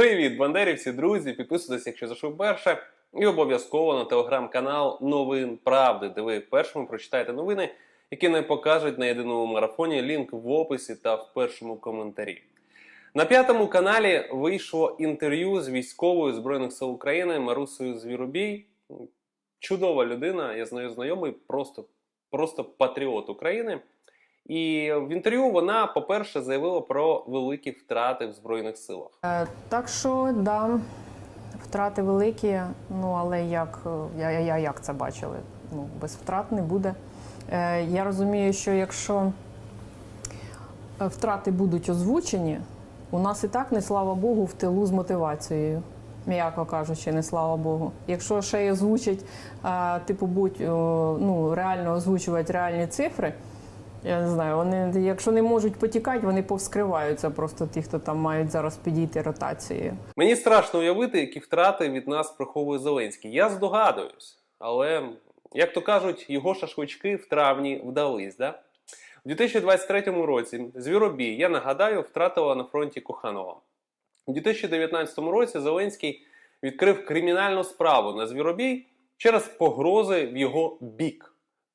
Привіт, бандерівці, друзі! Підписуйтесь, якщо зайшов перше. І обов'язково на телеграм-канал Новин Правди, де ви першими прочитаєте новини, які не покажуть на єдиному марафоні. Лінк в описі та в першому коментарі. На п'ятому каналі вийшло інтерв'ю з військовою Збройних сил України Марусею Звіробій. Чудова людина, я з нею знайомий, просто, просто патріот України. І в інтерв'ю вона, по-перше, заявила про великі втрати в Збройних силах. Е, Так що да, втрати великі, ну але як, е, я, я, я як це бачили? Ну, без втрат не буде. Е, Я розумію, що якщо е, втрати будуть озвучені, у нас і так не слава Богу в тилу з мотивацією. М'яко кажучи, не слава Богу. Якщо ще й озвучать, а, типу, будь ну, реально озвучувати реальні цифри, я не знаю, вони, якщо не можуть потікати, вони повскриваються просто ті, хто там мають зараз підійти ротацією. Мені страшно уявити, які втрати від нас приховує Зеленський. Я здогадуюсь, але як то кажуть, його шашлички в травні вдались. Да? У 2023 році Звіробій, я нагадаю, втратила на фронті Коханова. У 2019 році Зеленський відкрив кримінальну справу на Звіробій через погрози в його бік.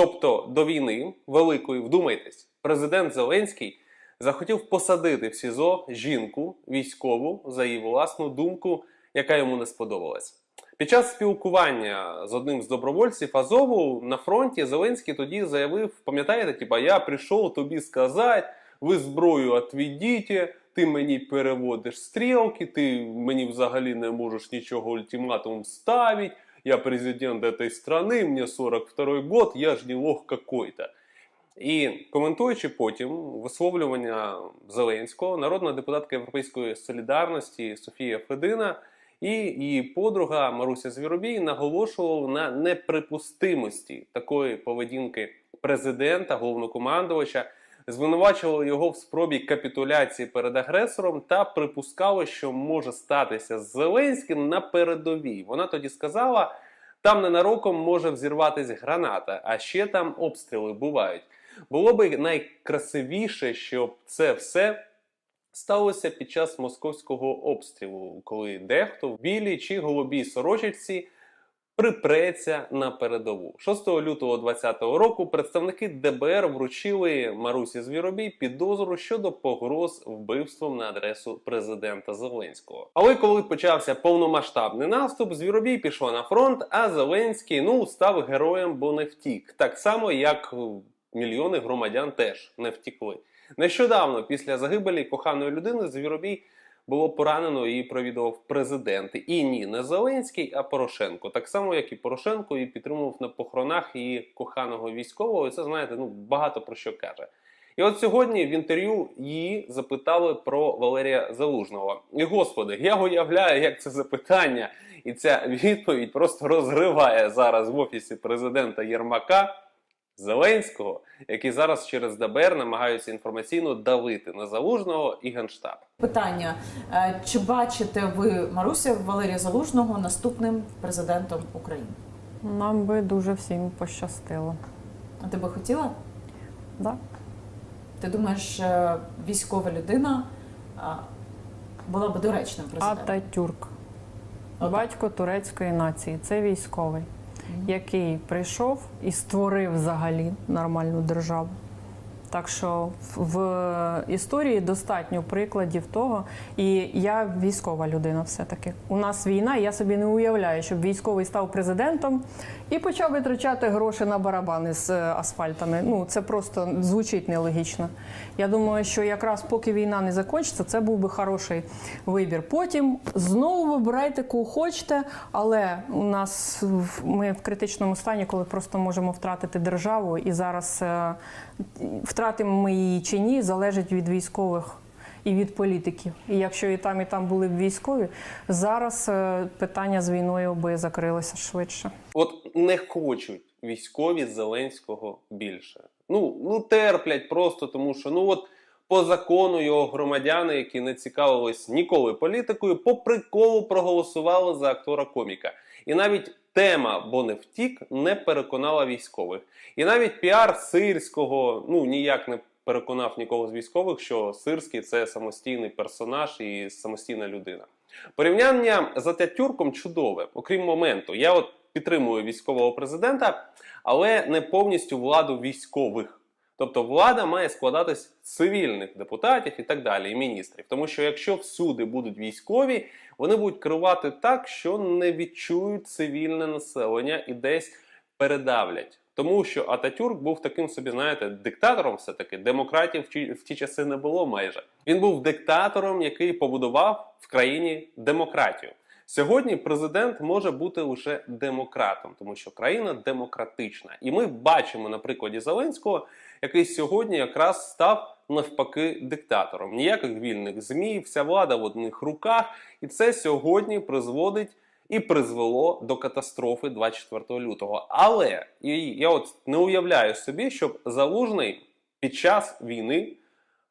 Тобто до війни великої, вдумайтесь, президент Зеленський захотів посадити в СІЗО жінку військову за її власну думку, яка йому не сподобалась. Під час спілкування з одним з добровольців Азову на фронті Зеленський тоді заявив: пам'ятаєте, типа я прийшов тобі сказати, ви зброю отведіть, ти мені переводиш стрілки, ти мені взагалі не можеш нічого ультиматум ставити. Я президент этой страны, мне 42 год, я ж не лох какой-то. І коментуючи потім висловлювання Зеленського, народна депутатка Європейської солідарності Софія Федина і її подруга Маруся Звіробій наголошували на неприпустимості такої поведінки президента, головнокомандувача, звинувачували його в спробі капітуляції перед агресором та припускали, що може статися з Зеленським на передовій. Вона тоді сказала. Там ненароком може взірватися граната, а ще там обстріли бувають. Було би найкрасивіше, щоб це все сталося під час московського обстрілу, коли дехто в білій чи голубій сорочці припреться на передову. 6 лютого 2020 року представники ДБР вручили Марусі Звіробій підозру щодо погроз вбивством на адресу президента Зеленського. Але коли почався повномасштабний наступ, Звіробій пішла на фронт, а Зеленський ну став героєм, бо не втік. Так само, як мільйони громадян теж не втікли. Нещодавно, після загибелі коханої людини, Звіробій було поранено і провідував президент. І ні, не Зеленський, а Порошенко. Так само, як і Порошенко, і підтримував на похоронах її коханого військового. І це знаєте, ну багато про що каже. І от сьогодні в інтерв'ю її запитали про Валерія Залужного. І господи, я уявляю, як це запитання, і ця відповідь просто розриває зараз в офісі президента Єрмака. Зеленського, які зараз через ДБР намагаються інформаційно давити на залужного і генштаб. Питання: Е, чи бачите ви Маруся Валерія Залужного наступним президентом України? Нам би дуже всім пощастило. А ти би хотіла? Да? Ти думаєш, е, військова людина була б доречним президентом? Ататюрк, батько турецької нації, це військовий, який прийшов і створив взагалі нормальну державу. Так що в- історії достатньо прикладів того, і я військова людина, все-таки. У нас війна, і я собі не уявляю, щоб військовий став президентом і почав витрачати гроші на барабани з е, асфальтами. Ну це просто звучить нелогічно. Я думаю, що якраз поки війна не закінчиться, це був би хороший вибір. Потім знову вибирайте кого хочете, але у нас ми в критичному стані, коли просто можемо втратити державу, і зараз е, втратимо ми її чи ні, залежить від військових. І від політиків. І якщо і там, і там були б військові, зараз е, питання з війною би закрилося швидше. От не хочуть військові Зеленського більше. Ну, ну терплять просто, тому що ну от по закону його громадяни, які не цікавились ніколи політикою, по приколу проголосували за актора коміка. І навіть тема бо не переконала військових. І навіть піар сирського ну ніяк не переконав нікого з військових, що Сирський це самостійний персонаж і самостійна людина. Порівняння з Ататюрком чудове, окрім моменту. Я от підтримую військового президента, але не повністю владу військових. Тобто влада має складатись з цивільних депутатів і так далі, і міністрів. Тому що якщо всюди будуть військові, вони будуть керувати так, що не відчують цивільне населення і десь передавлять. Тому що Ататюрк був таким собі, знаєте, диктатором, все таки демократів в ті, часи не було майже. Він був диктатором, який побудував в країні демократію. Сьогодні президент може бути лише демократом, тому що країна демократична. І ми бачимо на прикладі Зеленського, який сьогодні якраз став навпаки диктатором. Ніяких вільних змі, вся влада в одних руках, і це сьогодні призводить і призвело до катастрофи 24 лютого. Але і я от не уявляю собі, щоб залужний під час війни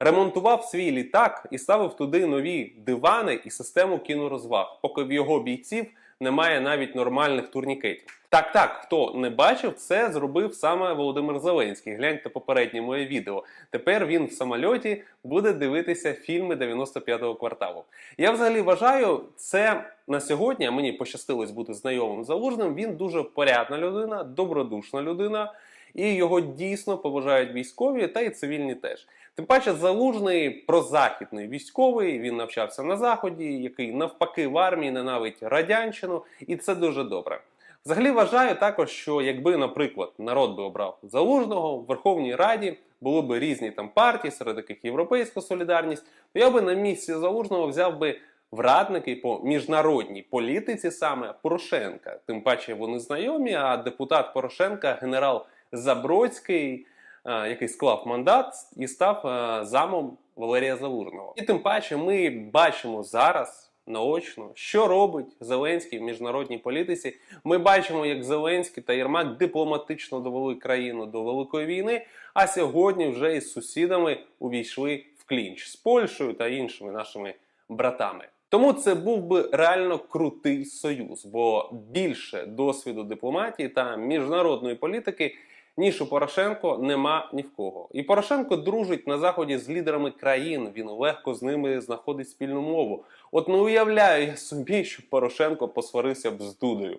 ремонтував свій літак і ставив туди нові дивани і систему кінорозваг, поки в його бійців немає навіть нормальних турнікетів. Так, так, хто не бачив, це зробив саме Володимир Зеленський. Гляньте попереднє моє відео. Тепер він в самольоті буде дивитися фільми 95-го кварталу. Я взагалі вважаю, це на сьогодні мені пощастилось бути знайомим залужним. Він дуже порядна людина, добродушна людина, і його дійсно поважають військові та й цивільні теж. Тим паче, залужний прозахідний військовий. Він навчався на заході, який навпаки в армії ненавидить радянщину, і це дуже добре. Взагалі вважаю також, що якби, наприклад, народ би обрав залужного в Верховній Раді, були б різні там партії, серед яких Європейська солідарність, то я би на місці залужного взяв би в радники по міжнародній політиці саме Порошенка. Тим паче вони знайомі, а депутат Порошенка, генерал Забродський, який склав мандат і став е, замом Валерія Залужного. І тим паче ми бачимо зараз. Наочно, що робить Зеленський в міжнародній політиці. Ми бачимо, як Зеленський та Єрмак дипломатично довели країну до великої війни, а сьогодні вже із сусідами увійшли в клінч з Польщею та іншими нашими братами. Тому це був би реально крутий союз, бо більше досвіду дипломатії та міжнародної політики ніж у Порошенко нема ні в кого. І Порошенко дружить на заході з лідерами країн. Він легко з ними знаходить спільну мову. От не уявляю я собі, що Порошенко посварився б з Дудою.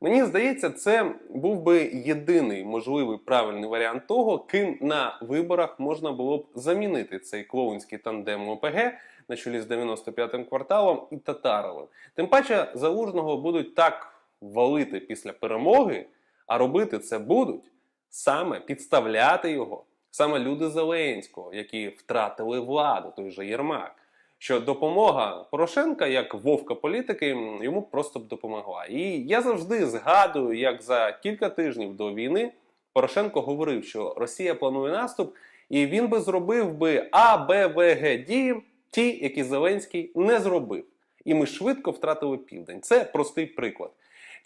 Мені здається, це був би єдиний можливий правильний варіант того, ким на виборах можна було б замінити цей клоунський тандем ОПГ на чолі з 95-м кварталом і Татаровим. Тим паче залужного будуть так валити після перемоги, а робити це будуть саме підставляти його, саме люди Зеленського, які втратили владу, той же Єрмак. Що допомога Порошенка, як вовка політики, йому просто б допомогла. І я завжди згадую, як за кілька тижнів до війни Порошенко говорив, що Росія планує наступ, і він би зробив би А, Б, В, Г дії, ті, які Зеленський не зробив. І ми швидко втратили південь. Це простий приклад.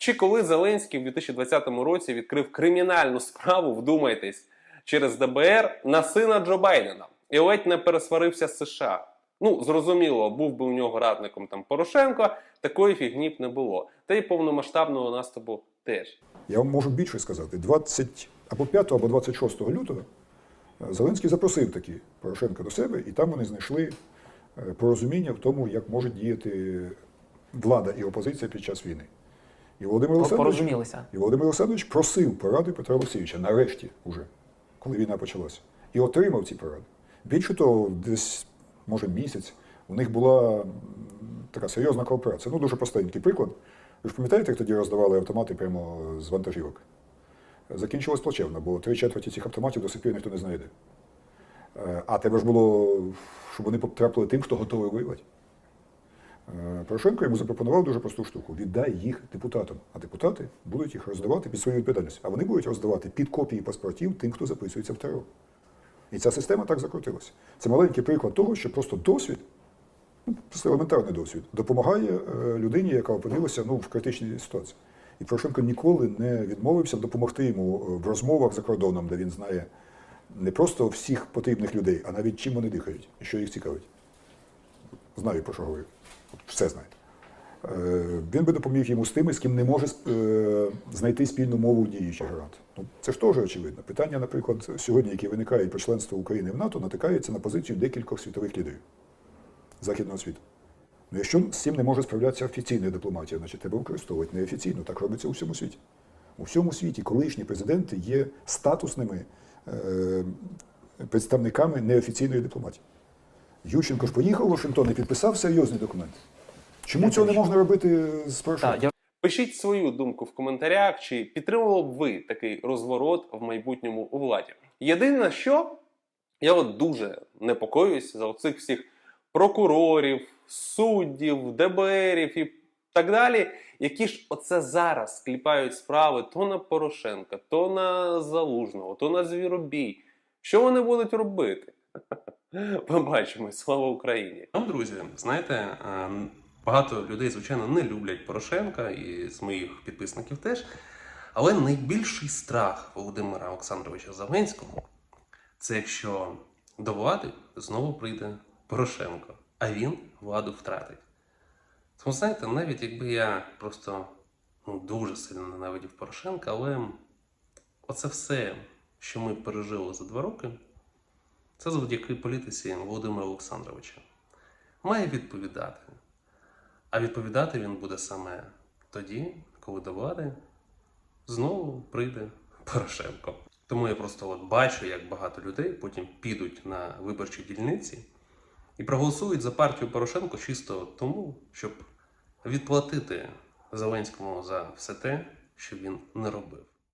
Чи коли Зеленський в 2020 році відкрив кримінальну справу, вдумайтесь, через ДБР на сина Джо Байдена і ледь не пересварився з США. Ну, зрозуміло, був би у нього радником там Порошенко, такої фігні б не було. Та й повномасштабного наступу теж. Я вам можу більше сказати. 20 або 5 або 26 лютого е, Зеленський запросив таки Порошенка до себе, і там вони знайшли е, порозуміння в тому, як можуть діяти влада і опозиція під час війни. І Володимир Олександрович, і Володимир Олександрович просив поради Петра Олексійовича нарешті, уже, коли війна почалася, і отримав ці поради. Більше того, десь, може, місяць у них була така серйозна кооперація. Ну, дуже простенький приклад. Ви ж пам'ятаєте, як тоді роздавали автомати прямо з вантажівок? Закінчилось плачевно, бо три четверті цих автоматів до сих пір ніхто не знайде. Е, А треба ж було, щоб вони потрапили тим, хто готовий воювати. Е, Порошенко йому запропонував дуже просту штуку: віддай їх депутатам, а депутати будуть їх роздавати під свою відповідальність. А вони будуть роздавати під копії паспортів тим, хто записується в ТРО. І ця система так закрутилася. Це маленький приклад того, що просто досвід, ну, просто елементарний досвід, допомагає е, людині, яка опинилася ну, в критичній ситуації. І Порошенко ніколи не відмовився допомогти йому е, в розмовах за кордоном, де він знає не просто всіх потрібних людей, а навіть чим вони дихають і що їх цікавить. Знаю, про що говорю. Все знаю. Е, Він би допоміг йому з тими, з ким не може е, знайти спільну мову діючий гарант. Ну, це ж теж очевидно. Питання, наприклад, сьогодні, які виникають про членство України в НАТО, натикаються на позицію декількох світових лідерів Західного світу. Ну, якщо з цим не може справлятися офіційна дипломатія, значить треба використовувати неофіційно. Так робиться у всьому світі. У всьому світі колишні президенти є статусними е, представниками неофіційної дипломатії. Ющенко ж поїхав у Вашингтон і підписав серйозний документ. Чому цього не можна робити з я... Пишіть свою думку в коментарях, чи підтримували б ви такий розворот в майбутньому у владі. Єдине, що я от дуже непокоюсь за оцих всіх прокурорів, суддів, ДБРів і так далі, які ж оце зараз кліпають справи то на Порошенка, то на Залужного, то на Звіробій. Що вони будуть робити? Побачимо. Слава Україні! Нам, друзі, знаєте, е, багато людей, звичайно, не люблять Порошенка і з моїх підписників теж. Але найбільший страх Володимира Олександровича Зеленського це якщо до влади знову прийде Порошенко, а він владу втратить. Тому знаєте, навіть якби я просто ну, дуже сильно ненавидів Порошенка, але оце все, що ми пережили за два роки, це завдяки політиці Володимира Олександровича має відповідати. А відповідати він буде саме тоді, коли до влади знову прийде Порошенко. Тому я просто от бачу, як багато людей потім підуть на виборчі дільниці і проголосують за партію Порошенко чисто тому, щоб відплатити Зеленському за все те, що він не робив.